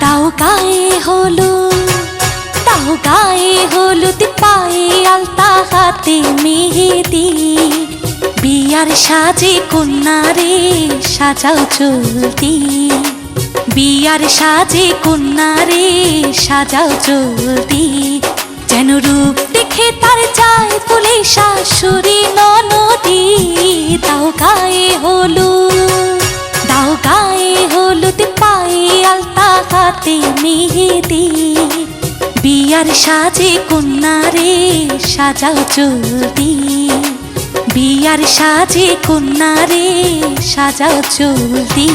তাও গায়ে হলু তাও গায়ে হলুদ পায়ে আলতা হাতে মেহেদি। বিয়ার সাজে কন্যারে সাজাও চলতি। বিয়ার সাজে কন্যারে সাজাও চলতি। যেন রূপ দেখে তার যায় বলে শাশুড়ি ননদী। বিয়ার সাজে কন্যারে সাজাও চলতি। বিয়ার সাজে কন্যারে সাজাও চলতি।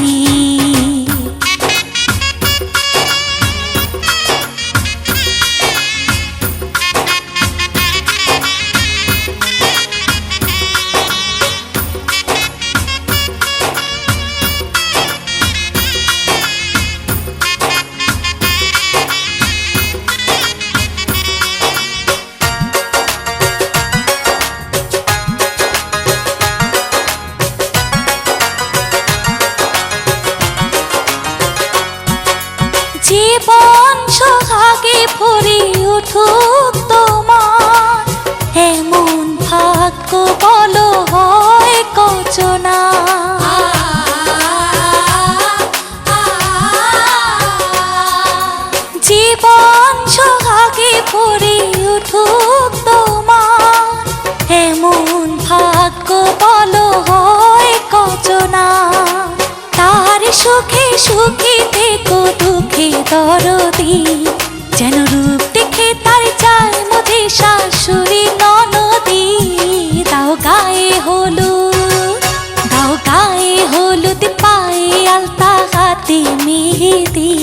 জীবন সোহাগে ভরে উঠুক তোমার। এমন ভাগ্য বলো হয় কচনা জীবন সোহাগে ভরে উঠুক তোমার। এমন ভাগ্য বলো হয় কচনা তার সুখে সুখে দরদি যেন রূপ দেখে তার চায় মধ্যে শাশুড়ি ননদি। দাও গায়ে হলুদ, দাও গায়ে হলুদ পায়ে আলতা হাতে মেহেদি।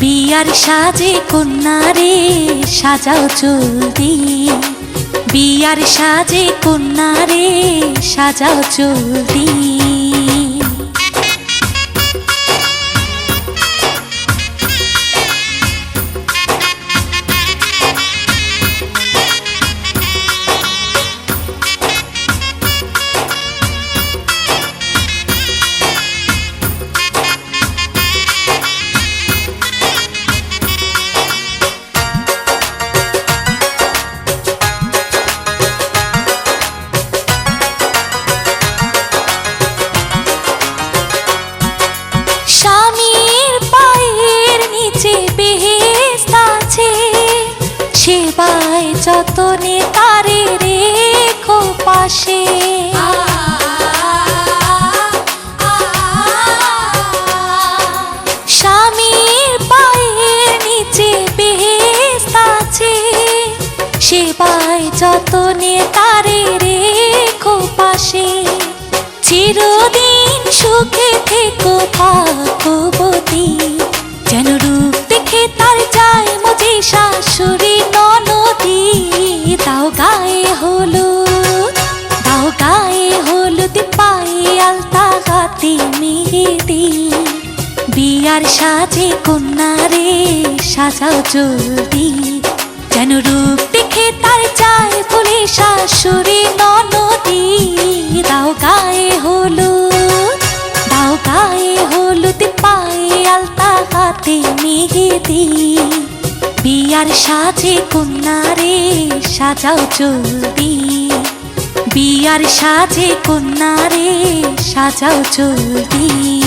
বিয়ার সাজে কন্যারে সাজাও চলতি বিয়ার সাজে কন্যারে সাজাও চলতি স্বামীর চিরদিন সুখে থেকো ভাগবতী যেন রূপ দেখে তার যায় মজে শাশুড়ি ননদি। দাও গায়ে হলুদ, দাও গায়ে হলুদ পায়ে আলতা হাতে মেহেদি। বিয়ার সাজে কন্যারে সাজাও জলদি যেন রূপ দেখে তার মেহেদি বিয়ার সাজে কন্যারে সাজাও জলদি বিয়ার সাজে কন্যারে সাজাও জলদি